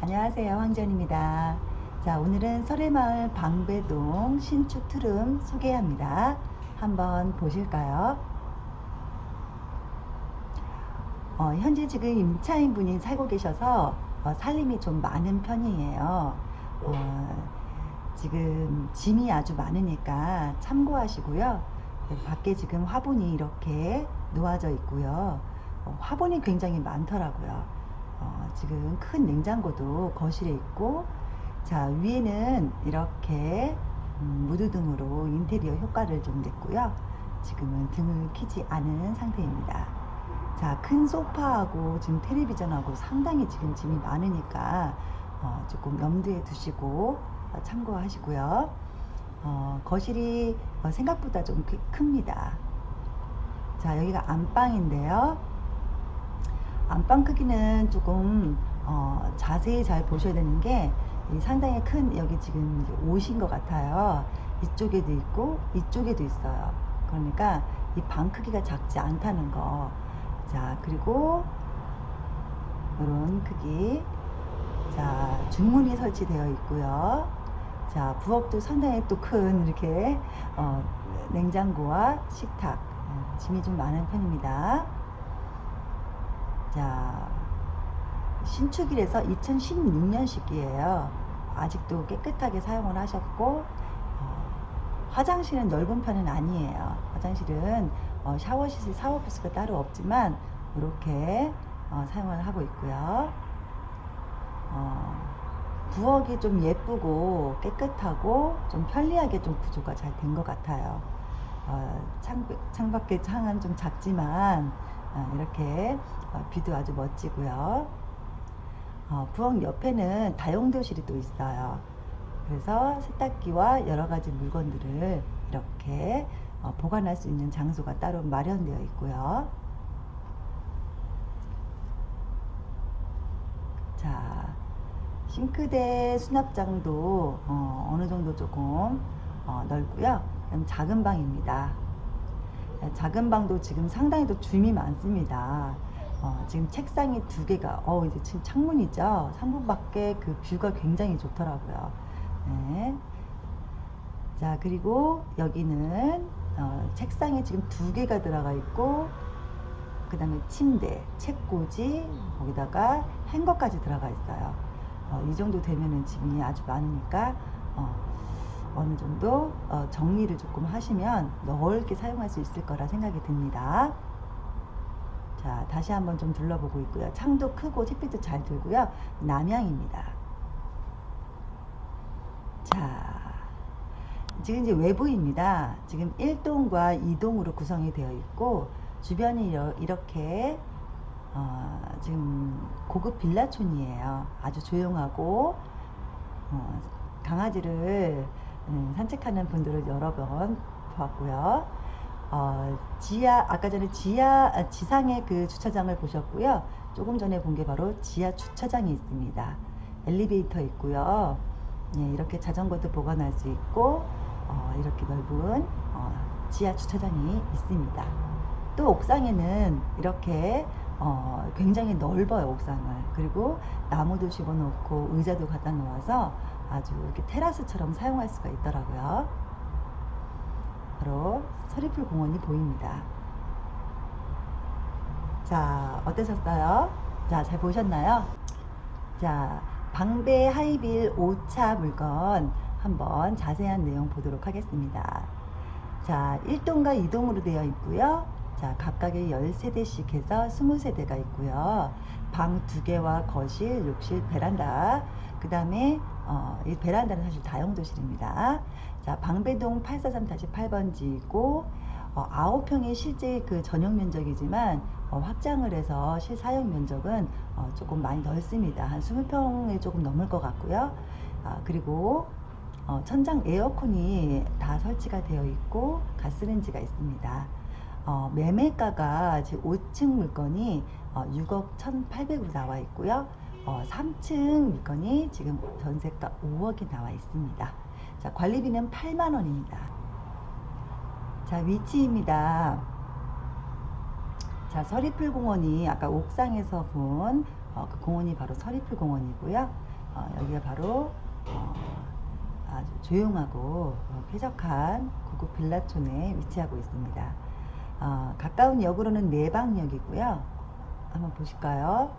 안녕하세요 황전입니다. 자 오늘은 설해마을 방배동 신축 트름 소개합니다. 한번 보실까요? 어, 현재 지금 임차인 분이 살고 계셔서 어, 살림이 좀 많은 편이에요. 어, 지금 짐이 아주 많으니까 참고하시고요. 네, 밖에 지금 화분이 이렇게 놓아져 있고요. 어, 화분이 굉장히 많더라고요 어, 지금 큰 냉장고도 거실에 있고 자 위에는 이렇게 음, 무드등으로 인테리어 효과를 좀 냈고요. 지금은 등을 키지 않은 상태입니다. 자 큰 소파하고 지금 텔레비전하고 상당히 지금 짐이 많으니까 어, 조금 염두에 두시고 어, 참고하시고요. 어, 거실이 어, 생각보다 좀 크- 큽니다. 자 여기가 안방인데요 안방 크기는 조금 어, 자세히 잘 보셔야 되는 게이 상당히 큰 여기 지금 옷인 것 같아요. 이쪽에도 있고 이쪽에도 있어요. 그러니까 이 방 크기가 작지 않다는 거. 자 그리고 이런 크기. 자 중문이 설치되어 있고요. 자 부엌도 상당히 또 큰 이렇게 어, 냉장고와 식탁 어, 짐이 좀 많은 편입니다. 자, 신축이라서 2016년식이에요. 아직도 깨끗하게 사용을 하셨고, 어, 화장실은 넓은 편은 아니에요. 화장실은 어, 샤워실, 샤워부스가 따로 없지만, 이렇게 어, 사용을 하고 있고요. 어, 부엌이 좀 예쁘고 깨끗하고 좀 편리하게 좀 구조가 잘 된 것 같아요. 어, 창, 창밖의 창은 좀 작지만 어, 이렇게 어, 뷰도 아주 멋지고요. 어, 부엌 옆에는 다용도실이 또 있어요. 그래서 세탁기와 여러 가지 물건들을 이렇게 어, 보관할 수 있는 장소가 따로 마련되어 있고요. 자, 싱크대 수납장도 어, 어느 정도 조금 어, 넓고요. 작은 방입니다. 작은 방도 지금 상당히 또 줌이 많습니다. 어, 지금 책상이 두 개가, 어, 이제 지금 창문이죠. 창문 밖에 그 뷰가 굉장히 좋더라고요. 네. 자, 그리고 여기는 어, 책상에 지금 두 개가 들어가 있고, 그 다음에 침대, 책꽂이, 거기다가 행거까지 들어가 있어요. 어, 이 정도 되면은 짐이 아주 많으니까, 어, 어느 정도 어, 정리를 조금 하시면 넓게 사용할 수 있을 거라 생각이 듭니다. 자, 다시 한번 좀 둘러보고 있고요. 창도 크고 햇빛도 잘 들고요. 남향입니다. 자, 지금 이제 외부입니다. 지금 1동과 2동으로 구성이 되어 있고 주변이 이렇게 어, 지금 고급 빌라촌이에요. 아주 조용하고 어, 강아지를 음, 산책하는 분들을 여러 번 보았고요. 어, 지하 아까 전에 지하 아, 지상의 그 주차장을 보셨고요. 조금 전에 본 게 바로 지하 주차장이 있습니다. 엘리베이터 있고요. 예, 이렇게 자전거도 보관할 수 있고 어, 이렇게 넓은 어, 지하 주차장이 있습니다. 또 옥상에는 이렇게 어, 굉장히 넓어요 옥상을 그리고 나무도 집어넣고 의자도 갖다 놓아서 아주 이렇게 테라스처럼 사용할 수가 있더라고요. 바로 서리풀 공원이 보입니다. 자, 어떠셨어요? 자, 잘 보셨나요? 자, 방배 하이빌 5차 물건 한번 자세한 내용 보도록 하겠습니다. 자, 1동과 2동으로 되어 있고요. 자, 각각의 10세대씩 해서 20세대가 있고요. 방 2개와 거실, 욕실, 베란다. 그 다음에 어, 이 베란다는 사실 다용도실입니다. 자, 방배동 843-8번지이고 어, 9평의 실제 그 전용 면적이지만 어, 확장을 해서 실사용 면적은 어, 조금 많이 넓습니다. 한 20평에 조금 넘을 것 같고요. 아, 그리고 어, 천장 에어컨이 다 설치가 되어 있고 가스레인지가 있습니다. 어, 매매가가 지금 5층 물건이 어, 6억 1,800으로 나와 있고요. 어, 3층 물건이 지금 전세가 5억이 나와 있습니다. 자, 관리비는 8만 원입니다. 자, 위치입니다. 자, 서리풀 공원이 아까 옥상에서 본 어, 그 공원이 바로 서리풀 공원이고요. 어, 여기가 바로 어, 아주 조용하고 어, 쾌적한 고급 빌라촌에 위치하고 있습니다. 어, 가까운 역으로는 내방역이고요. 한번 보실까요?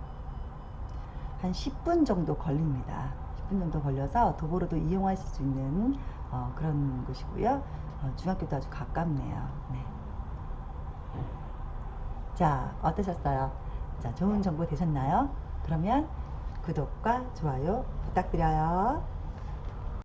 한 10분 정도 걸립니다. 10분 정도 걸려서 도보로도 이용하실 수 있는 어, 그런 곳이고요. 어, 중학교도 아주 가깝네요. 네. 자, 어떠셨어요? 자, 좋은 정보 되셨나요? 그러면 구독과 좋아요 부탁드려요.